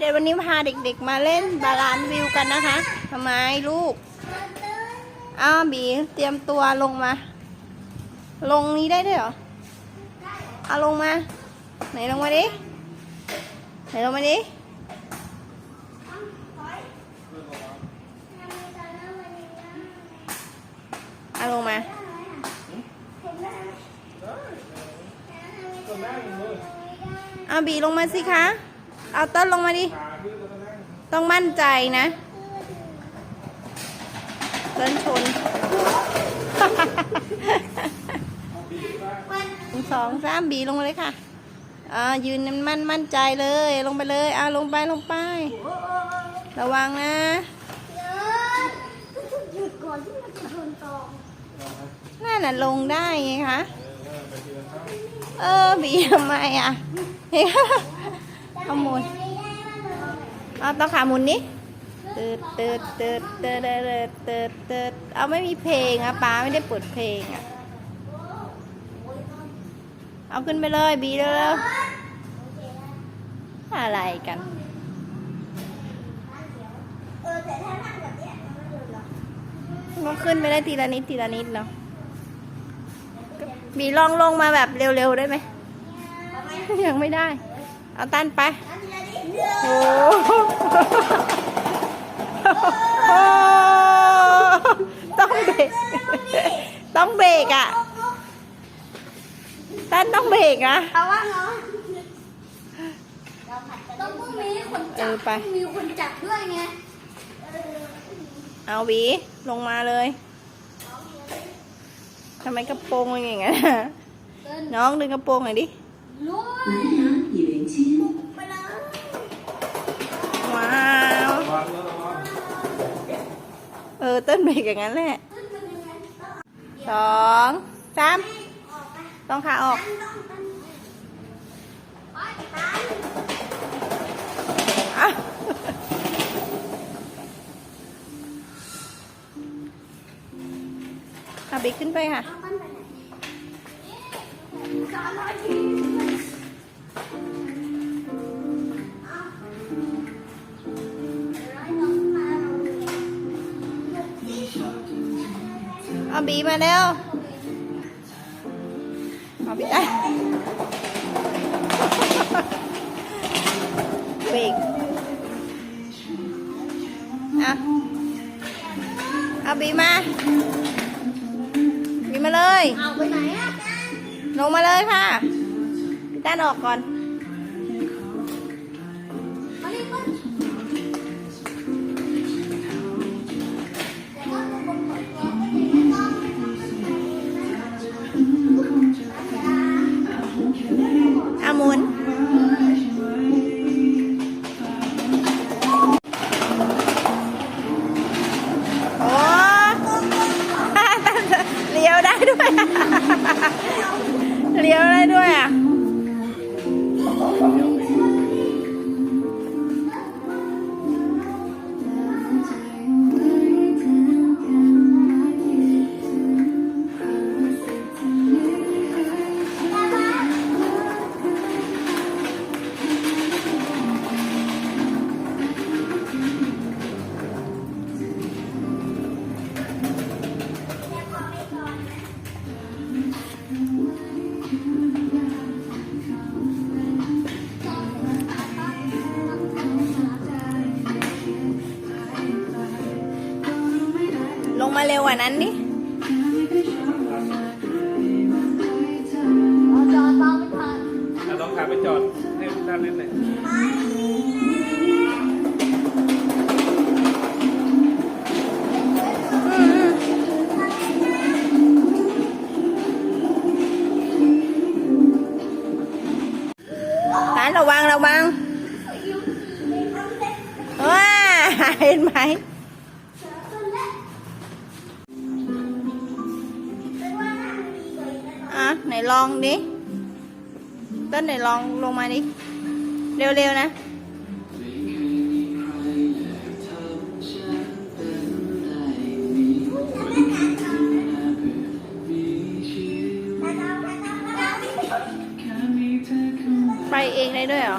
เดี๋ยววันนี้พาเด็กๆมาเล่นบาลานวิวกันนะคะทำไมลูก อ้าวบีเตรียมตัวลงมา ลงนี้ได้ด้วยเหรอ เอาลงมา ไหนลงมาดิ ไหนลงมาดิ เอาลงมาเอาบีลงมาสิคะ เอาต้นลงมาดิ ต้องมั่นใจนะ ต้นชนหนึ่งสองสามบีลงมาเลยค่ะอ่ายืนมั่นมั่นใจเลย ลงไปเลยอ่าลงไปลงไป ระวังนะนั่นน่ะลงได้ไงคะ เออบีทำไมอะเฮ้ย ขโมยไม่ได้ว่าเลเอาต้องขาหมุนนี้ตืดตืดตืดตืดตืดตืดตืดเอาไม่มีเพลงอะป้าไม่ได้เปิดเพลงอะ เอาขึ้นไปเลยบีเร็วอะไรกันเออแต่ถ้านั่งแบบเนี้ยมันไม่โดนหรอกต้องขึ้นไปได้ทีละนิดทีละนิดเนาะบีลองลงมาแบบเร็วๆได้ไหมยังไม่ได้ เอาตันไปอันนี้อันนี้เดี๋ยวโอ้โหต้องเบรกต้องเบรกอะตันต้องเบรกอะเอาว่าเนาะต้องพรุ่งนี้คนเอจับอไปต้องมีคนจับด้วยไงเอาหวีลงมาเลยทำไมกระโปรงเป็นอย่างนั้นอะเดินน้องดึงกระโปรงหน่อยดิ gì biển chứ wow. Ừ tên mì cả ngắn lẹ Tón Sam Tón khá ọc à. à bị kính vây hả? Hãy องสามต้องขาออกอะเอาบิ๊กขึ้นไปค่ะเอาบีมาเร็วเอาบีได้เบรกอะเอาบีมาบีมาเลย เอาไปไหนอะลงมาเลยค่ะพี่ต้านออกก่อน เลี้ยวได้ด้วยอะ มาเร็วกว่านั้นดิเอาจอตองไปก่อนเราต้องขับไปจอดให้ด้านนั้นเลยตานระวังระวังว้าเห็นไหม ลองดิต้นไหนลองลงมาดิ เร็วๆนะไปเองได้ด้วยเหรอ